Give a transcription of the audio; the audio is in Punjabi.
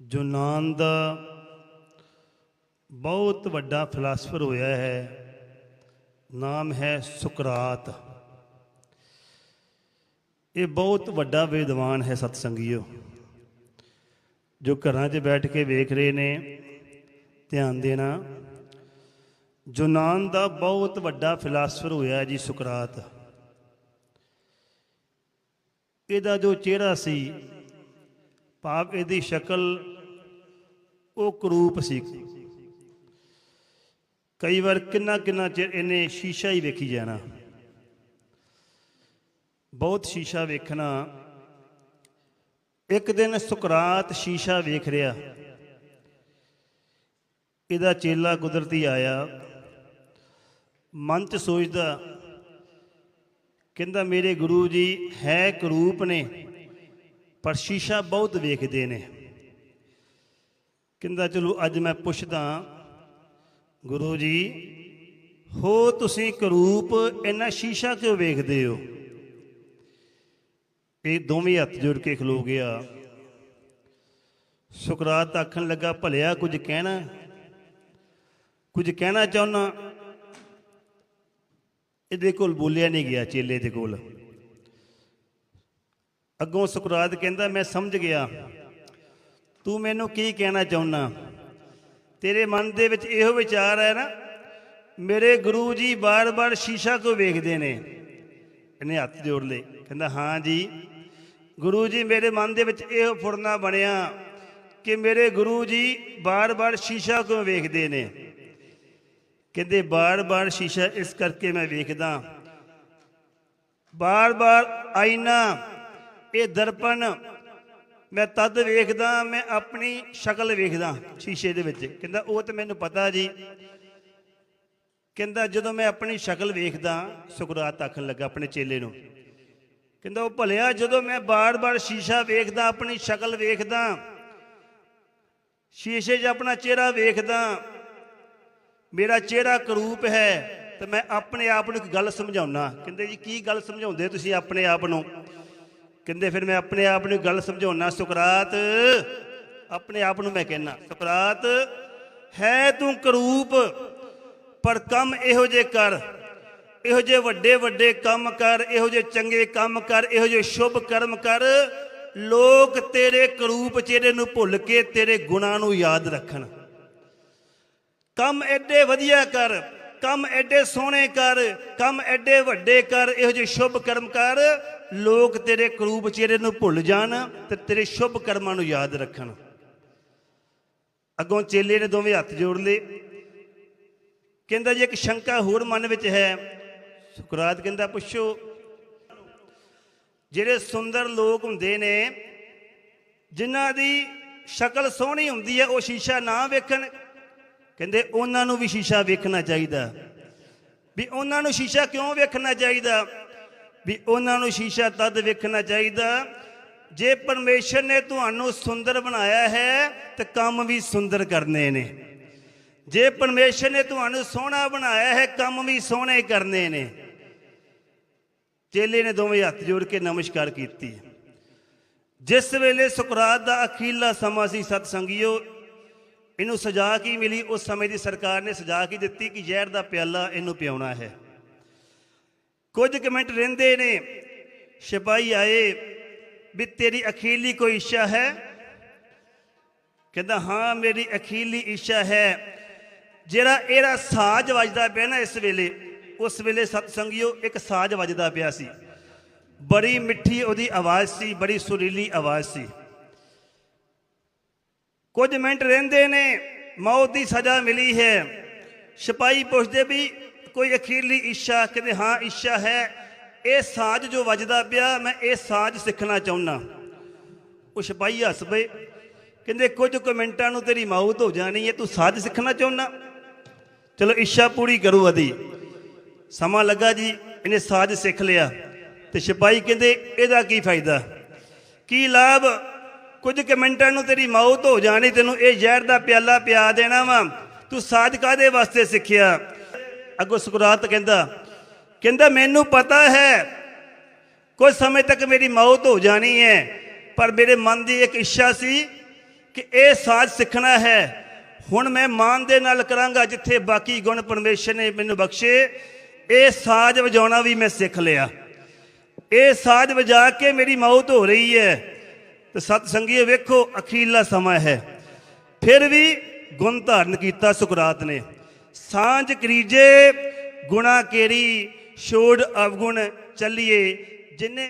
ਯੂਨਾਨ ਦਾ ਬਹੁਤ ਵੱਡਾ ਫਿਲਾਸਫਰ ਹੋਇਆ ਹੈ। ਨਾਮ ਹੈ ਸੁਕਰਾਤ। ਇਹ ਬਹੁਤ ਵੱਡਾ ਵਿਦਵਾਨ ਹੈ ਸਤਸੰਗੀਓ। ਜੋ ਘਰਾਂ 'ਚ ਬੈਠ ਕੇ ਵੇਖ ਰਹੇ ਨੇ, ਧਿਆਨ ਦੇਣਾ। ਯੂਨਾਨ ਦਾ ਬਹੁਤ ਵੱਡਾ ਫਿਲਾਸਫਰ ਹੋਇਆ ਜੀ ਸੁਕਰਾਤ। ਇਹਦਾ ਜੋ ਚਿਹਰਾ ਸੀ ਭਾਵ ਇਹਦੀ ਸ਼ਕਲ ਉਹ ਕਰੂਪ ਸੀ। ਕਈ ਵਾਰ ਕਿੰਨਾ ਕਿੰਨਾ ਚਿਰ ਇਹਨੇ ਸ਼ੀਸ਼ਾ ਹੀ ਵੇਖੀ ਜਾਣਾ। ਬਹੁਤ ਸ਼ੀਸ਼ਾ ਵੇਖਣਾ। ਇੱਕ ਦਿਨ ਸੁਕਰਾਤ ਸ਼ੀਸ਼ਾ ਵੇਖ ਰਿਹਾ। ਇਹਦਾ ਚੇਲਾ ਕੁਦਰਤੀ ਆਇਆ। ਮਨ ਚ ਸੋਚਦਾ, ਕਹਿੰਦਾ, ਮੇਰੇ ਗੁਰੂ ਜੀ ਹੈ ਕਰੂਪ ਨੇ। ਪਰ ਸ਼ੀਸ਼ਾ ਬਹੁਤ ਵੇਖਦੇ ਨੇ। ਕਹਿੰਦਾ, ਚਲੋ, ਅੱਜ ਮੈਂ ਪੁੱਛਦਾ ਗੁਰੂ ਜੀ, ਹੋ ਤੁਸੀਂ ਕਰੂਪ ਇੰਨਾ ਸ਼ੀਸ਼ਾ ਕਿਉਂ ਵੇਖਦੇ ਹੋ? ਇਹ ਦੋਵੇਂ ਹੱਥ ਜੋੜ ਕੇ ਖਲੋ ਗਿਆ। ਸੁਕਰਾਤ ਆਖਣ ਲੱਗਾ, ਭਲਿਆ, ਕੁਝ ਕਹਿਣਾ ਕੁਝ ਕਹਿਣਾ ਚਾਹੁੰਨਾ ਇਹਦੇ ਕੋਲ ਬੋਲਿਆ ਨਹੀਂ ਗਿਆ ਚੇਲੇ ਦੇ ਕੋਲ। ਅੱਗੋਂ ਸੁਕਰਾਤ ਕਹਿੰਦਾ, ਮੈਂ ਸਮਝ ਗਿਆ। ਤੂੰ ਮੈਨੂੰ ਕੀ ਕਹਿਣਾ ਚਾਹੁੰਨਾ? ਤੇਰੇ ਮਨ ਦੇ ਵਿੱਚ ਇਹੋ ਵਿਚਾਰ ਹੈ ਨਾ, ਮੇਰੇ ਗੁਰੂ ਜੀ ਬਾਰ-ਬਾਰ ਸ਼ੀਸ਼ਾ ਕੋ ਵੇਖਦੇ ਨੇ। ਇਹਨੇ ਹੱਥ ਜੋੜ ਲਏ। ਕਹਿੰਦਾ, ਹਾਂ ਜੀ, ਗੁਰੂ ਜੀ ਮੇਰੇ ਮਨ ਦੇ ਵਿੱਚ ਇਹੋ ਫੁਰਨਾ ਬਣਿਆ ਕਿ ਮੇਰੇ ਗੁਰੂ ਜੀ ਬਾਰ-ਬਾਰ ਸ਼ੀਸ਼ਾ ਕੋ ਵੇਖਦੇ ਨੇ? ਕਹਿੰਦੇ, ਬਾਰ-ਬਾਰ ਸ਼ੀਸ਼ਾ ਇਸ ਕਰਕੇ ਮੈਂ ਵੇਖਦਾ। ਬਾਰ-ਬਾਰ ਆਇਨਾ ਇਹ ਦਰਪਣ ਮੈਂ ਤਦ ਵੇਖਦਾ, ਮੈਂ ਆਪਣੀ ਸ਼ਕਲ ਵੇਖਦਾ ਸ਼ੀਸ਼ੇ ਦੇ ਵਿੱਚ। ਕਹਿੰਦਾ, ਉਹ ਤੇ ਮੈਨੂੰ ਪਤਾ ਜੀ। ਕਹਿੰਦਾ, ਜਦੋਂ ਮੈਂ ਆਪਣੀ ਸ਼ਕਲ ਵੇਖਦਾ, ਸੁਕਰਾਤ ਆਖਣ ਲੱਗਾ ਆਪਣੇ ਚੇਲੇ ਨੂੰ। ਕਹਿੰਦਾ, ਉਹ ਭਲਿਆ, ਜਦੋਂ ਮੈਂ ਬਾਰ-ਬਾਰ ਸ਼ੀਸ਼ਾ ਵੇਖਦਾ, ਆਪਣੀ ਸ਼ਕਲ ਵੇਖਦਾ, ਸ਼ੀਸ਼ੇ 'ਚ ਆਪਣਾ ਚਿਹਰਾ ਵੇਖਦਾ, ਮੇਰਾ ਚਿਹਰਾ ਕਰੂਪ ਹੈ, ਤੇ ਮੈਂ ਆਪਣੇ ਆਪ ਨੂੰ ਇੱਕ ਗੱਲ ਸਮਝਾਉਣਾ ਕਹਿੰਦੇ ਜੀ, ਕੀ ਗੱਲ ਸਮਝਾਉਂਦੇ ਤੁਸੀਂ ਆਪਣੇ ਆਪ ਨੂੰ? ਕਹਿੰਦੇ ਫਿਰ ਮੈਂ ਆਪਣੇ ਆਪ ਨੂੰ ਗੱਲ ਸਮਝਾਉਣਾ ਸੁਕਰਾਤ, ਆਪਣੇ ਆਪ ਨੂੰ ਮੈਂ ਕਹਿਣਾ ਸੁਕਰਾਤ, ਹੈ ਤੂੰ ਕਰੂਪ, ਪਰ ਕੰਮ ਇਹੋ ਜੇ ਕਰ, ਇਹੋ ਜੇ ਵੱਡੇ ਵੱਡੇ ਕੰਮ ਕਰ, ਇਹੋ ਜੇ ਚੰਗੇ ਕੰਮ ਕਰ, ਇਹੋ ਜੇ ਸ਼ੁਭ ਕਰਮ ਕਰ, ਲੋਕ ਤੇਰੇ ਕਰੂਪ ਚਿਹਰੇ ਨੂੰ ਭੁੱਲ ਕੇ ਤੇਰੇ ਗੁਣਾਂ ਨੂੰ ਯਾਦ ਰੱਖਣ। ਕੰਮ ਐਡੇ ਵਧੀਆ ਕਰ, ਕੰਮ ਐਡੇ ਸੋਹਣੇ ਕਰ, ਕੰਮ ਐਡੇ ਵੱਡੇ ਕਰ, ਇਹੋ ਜਿਹੇ ਸ਼ੁਭ ਕਰਮ ਕਰ ਲੋਕ ਤੇਰੇ ਕਰੂਪ ਚਿਹਰੇ ਨੂੰ ਭੁੱਲ ਜਾਣ ਤੇ ਤੇਰੇ ਸ਼ੁਭ ਕਰਮਾਂ ਨੂੰ ਯਾਦ ਰੱਖਣ। ਅੱਗੋਂ ਚੇਲੇ ਨੇ ਦੋਵੇਂ ਹੱਥ ਜੋੜ ਲਏ। ਕਹਿੰਦਾ ਜੀ, ਇੱਕ ਸ਼ੰਕਾ ਹੋਰ ਮਨ ਵਿੱਚ ਹੈ। ਸੁਕਰਾਤ ਕਹਿੰਦਾ, ਪੁੱਛੋ, ਜਿਹੜੇ ਸੁੰਦਰ ਲੋਕ ਹੁੰਦੇ ਨੇ, ਜਿਨ੍ਹਾਂ ਦੀ ਸ਼ਕਲ ਸੋਹਣੀ ਹੁੰਦੀ ਹੈ, ਉਹ ਸ਼ੀਸ਼ਾ ਨਾ ਵੇਖਣ। ਕਹਿੰਦੇ, ਉਹਨਾਂ ਨੂੰ ਵੀ ਸ਼ੀਸ਼ਾ ਵੇਖਣਾ ਚਾਹੀਦਾ। ਵੀ ਉਹਨਾਂ ਨੂੰ ਸ਼ੀਸ਼ਾ ਕਿਉਂ ਵੇਖਣਾ ਚਾਹੀਦਾ? ਵੀ ਉਹਨਾਂ ਨੂੰ ਸ਼ੀਸ਼ਾ ਤਦ ਵੇਖਣਾ ਚਾਹੀਦਾ ਜੇ ਪਰਮੇਸ਼ਰ ਨੇ ਤੁਹਾਨੂੰ ਸੁੰਦਰ ਬਣਾਇਆ ਹੈ ਤੇ ਕੰਮ ਵੀ ਸੁੰਦਰ ਕਰਨੇ ਨੇ। ਜੇ ਪਰਮੇਸ਼ਰ ਨੇ ਤੁਹਾਨੂੰ ਸੋਹਣਾ ਬਣਾਇਆ ਹੈ, ਕੰਮ ਵੀ ਸੋਹਣੇ ਕਰਨੇ ਨੇ। ਚੇਲੇ ਨੇ ਦੋਵੇਂ ਹੱਥ ਜੋੜ ਕੇ ਨਮਸਕਾਰ ਕੀਤੀ। ਜਿਸ ਵੇਲੇ ਸੁਕਰਾਤ ਦਾ ਅਖੀਲਾ ਸਮਾਂ ਸੀ ਸਤ ਸੰਗਿਓ ਇਹਨੂੰ ਸਜ਼ਾ ਕੀ ਮਿਲੀ? ਉਸ ਸਮੇਂ ਦੀ ਸਰਕਾਰ ਨੇ ਸਜ਼ਾ ਕੀ ਦਿੱਤੀ ਕਿ ਜ਼ਹਿਰ ਦਾ ਪਿਆਲਾ ਇਹਨੂੰ ਪਿਆਉਣਾ ਹੈ। ਕੁਝ ਕੁ ਮਿੰਟ ਰਹਿੰਦੇ ਨੇ, ਸਿਪਾਹੀ ਆਏ ਵੀ ਤੇਰੀ ਅਖੀਲੀ ਕੋਈ ਇੱਛਾ ਹੈ? ਕਹਿੰਦਾ, ਹਾਂ, ਮੇਰੀ ਅਖੀਲੀ ਇੱਛਾ ਹੈ। ਜਿਹੜਾ ਇਹਦਾ ਸਾਜ਼ ਵੱਜਦਾ ਪਿਆ ਨਾ ਇਸ ਵੇਲੇ, ਉਸ ਵੇਲੇ ਸਤ ਸੰਗਿਓ ਇੱਕ ਸਾਜ਼ ਵੱਜਦਾ ਪਿਆ ਸੀ। ਬੜੀ ਮਿੱਠੀ ਉਹਦੀ ਆਵਾਜ਼ ਸੀ, ਬੜੀ ਸੁਰੀਲੀ ਆਵਾਜ਼ ਸੀ। ਕੁਝ ਮਿੰਟ ਰਹਿੰਦੇ ਨੇ, ਮੌਤ ਦੀ ਸਜ਼ਾ ਮਿਲੀ ਹੈ। ਸਿਪਾਹੀ ਪੁੱਛਦੇ ਵੀ ਕੋਈ ਅਖੀਰਲੀ ਇੱਛਾ ਕਹਿੰਦੇ, ਹਾਂ, ਇੱਛਾ ਹੈ। ਇਹ ਸਾਜ਼ ਜੋ ਵੱਜਦਾ ਪਿਆ, ਮੈਂ ਇਹ ਸਾਜ਼ ਸਿੱਖਣਾ ਚਾਹੁੰਦਾ। ਉਹ ਸਿਪਾਹੀ ਹੱਸ ਪਏ। ਕਹਿੰਦੇ, ਕੁਝ ਕੁ ਮਿੰਟਾਂ ਨੂੰ ਤੇਰੀ ਮੌਤ ਹੋ ਜਾਣੀ ਹੈ, ਤੂੰ ਸਾਜ਼ ਸਿੱਖਣਾ ਚਾਹੁੰਦਾ? ਚਲੋ, ਇੱਛਾ ਪੂਰੀ ਕਰੋ ਅਦੀ। ਸਮਾਂ ਲੱਗਾ ਜੀ, ਇਹਨੇ ਸਾਜ਼ ਸਿੱਖ ਲਿਆ। ਤੇ ਸਿਪਾਹੀ ਕਹਿੰਦੇ, ਇਹਦਾ ਕੀ ਫਾਇਦਾ? ਕੀ ਲਾਭ? ਕੁਝ ਕੁ ਮਿੰਟਾਂ ਨੂੰ ਤੇਰੀ ਮੌਤ ਹੋ ਜਾਣੀ, ਤੈਨੂੰ ਇਹ ਜ਼ਹਿਰ ਦਾ ਪਿਆਲਾ ਪਿਆ ਦੇਣਾ ਵਾ। ਤੂੰ ਸਾਜ ਕਾਦੇ ਵਾਸਤੇ ਸਿੱਖਿਆ? ਅੱਗੋਂ ਸੁਕਰਾਤ ਕਹਿੰਦਾ ਕਹਿੰਦਾ, ਮੈਨੂੰ ਪਤਾ ਹੈ, ਕੁਝ ਸਮੇਂ ਤੱਕ ਮੇਰੀ ਮੌਤ ਹੋ ਜਾਣੀ ਹੈ, ਪਰ ਮੇਰੇ ਮਨ ਦੀ ਇੱਕ ਇੱਛਾ ਸੀ ਕਿ ਇਹ ਸਾਜ਼ ਸਿੱਖਣਾ ਹੈ। ਹੁਣ ਮੈਂ ਮਾਨ ਦੇ ਨਾਲ ਕਰਾਂਗਾ ਜਿੱਥੇ ਬਾਕੀ ਗੁਣ ਪਰਮੇਸ਼ਰ ਨੇ ਮੈਨੂੰ ਬਖਸ਼ੇ। ਇਹ ਸਾਜ਼ ਵਜਾਉਣਾ ਵੀ ਮੈਂ ਸਿੱਖ ਲਿਆ। ਇਹ ਸਾਜ਼ ਵਜਾ ਕੇ ਮੇਰੀ ਮੌਤ ਹੋ ਰਹੀ ਹੈ। ਤੇ ਸਤ ਸੰਗੀਏ ਵੇਖੋ ਅਖੀਲਾ ਸਮਾਂ ਹੈ। ਫਿਰ ਵੀ ਗੁਣ ਧਾਰਨ ਕੀਤਾ ਸੁਕਰਾਤ ਨੇ। ਸਾਂਝ ਕਰੀਜੇ ਗੁਣਾ ਕੇਰੀ ਛੋੜ ਅਵਗੁਣ ਚੱਲੀਏ ਜਿਨੇ